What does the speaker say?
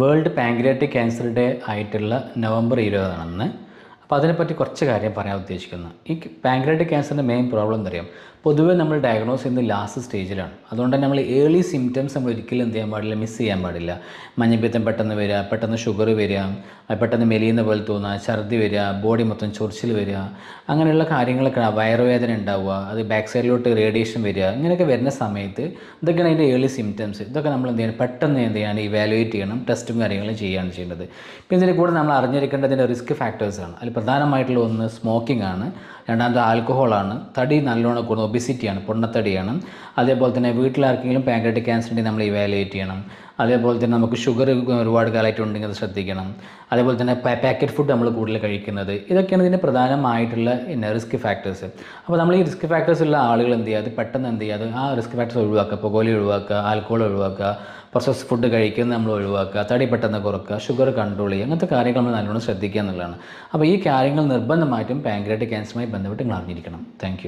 World pancreatic cancer day ആയിട്ടുള്ള November ഇരുപതാണെന്ന്. അപ്പോൾ അതിനെപ്പറ്റി കുറച്ച് കാര്യം പറയാൻ ഉദ്ദേശിക്കുന്നു. ഈ പാങ്ക്രിയാറ്റിക് ക്യാൻസറിന്റെ മെയിൻ പ്രോബ്ലം എന്താ അറിയാം പൊതുവേ നമ്മൾ ഡയഗ്നോസ് ചെയ്യുന്ന ലാസ്റ്റ് സ്റ്റേജിലാണ് അതുകൊണ്ട് തന്നെ നമ്മൾ ഏർലി സിംറ്റംസ് നമ്മൾ ഒരിക്കലും എന്ത് ചെയ്യാൻ പാടില്ല മിസ് ചെയ്യാൻ പാടില്ല. മഞ്ഞപ്പിത്തം പെട്ടെന്ന് വരിക പെട്ടെന്ന് ഷുഗർ വരിക പെട്ടെന്ന് മെലിയുന്ന പോലെ തോന്നുക ഛർദി വരിക ബോഡി മൊത്തം ചൊറിച്ചിൽ വരിക അങ്ങനെയുള്ള കാര്യങ്ങളൊക്കെ വയറുവേദന ഉണ്ടാവുക അത് ബാക്ക് സൈഡിലോട്ട് റേഡിയേഷൻ വരിക ഇങ്ങനെയൊക്കെ വരുന്ന സമയത്ത് ഇതൊക്കെയാണ് അതിന്റെ ഏർലി സിംറ്റംസ് ഇതൊക്കെ നമ്മൾ എന്ത് ചെയ്യണം? പെട്ടെന്ന് എന്ത് ചെയ്യണം? ഇവാലുവേറ്റ് ചെയ്യണം ടെസ്റ്റും കാര്യങ്ങളും ചെയ്യുകയാണ് ചെയ്യേണ്ടത്. പിന്നെ ഇതിന്റെ കൂടെ നമ്മൾ അറിഞ്ഞിരിക്കേണ്ടതിന്റെ റിസ്ക് ഫാക്ടേഴ്സാണ് അതിൽ പ്രധാനമായിട്ടുള്ള ഒന്ന് സ്മോക്കിംഗ് ആണ് രണ്ടാമത് ആൽക്കഹോളാണ് തടി നല്ലോണം കൂടുന്നത് ഒബിസിറ്റിയാണ് പൊണ്ണത്തടിയാണ്. അതേപോലെ തന്നെ വീട്ടിലാർക്കെങ്കിലും പാങ്ക്രറ്റിക് ഉണ്ടെങ്കിൽ നമ്മൾ ഇവാലുവേറ്റ് ചെയ്യണം. അതേപോലെ തന്നെ നമുക്ക് ഷുഗർ ഒരുപാട് കാലമായിട്ട് ഉണ്ടെങ്കിൽ അത് ശ്രദ്ധിക്കണം. അതേപോലെ തന്നെ പാക്കറ്റ് ഫുഡ് നമ്മൾ കൂടുതൽ കഴിക്കുന്നത്. ഇതൊക്കെയാണ് ഇതിന്റെ പ്രധാനമായിട്ടുള്ള പിന്നെ റിസ്ക് ഫാക്ടേഴ്സ് അപ്പോൾ നമ്മൾ ഈ റിസ്ക് ഫാക്ടേഴ്സ് ഉള്ള ആളുകൾ എന്ത് ചെയ്യുക? അത് പെട്ടെന്ന് എന്ത് ചെയ്യുക? അത് ആ റിസ്ക് ഫാക്ടേഴ്സ് ഒഴിവാക്കുക. പുകവലി ഒഴിവാക്കുക ആൽക്കോൾ ഒഴിവാക്കുക പ്രോസസ് ഫുഡ് കഴിക്കുന്നത് നമ്മൾ ഒഴിവാക്കുക തടി പെട്ടെന്ന് കുറക്കുക ഷുഗർ കൺട്രോൾ ചെയ്യുക അങ്ങനത്തെ കാര്യങ്ങൾ നമ്മൾ നല്ലോണം ശ്രദ്ധിക്കുക എന്നുള്ളതാണ്. അപ്പോൾ ഈ കാര്യങ്ങൾ നിർബന്ധമായിട്ടും പാങ്ക്രിയാറ്റിക് ക്യാൻസറുമായി ബന്ധപ്പെട്ട് നിങ്ങൾ അറിഞ്ഞിരിക്കണം. താങ്ക്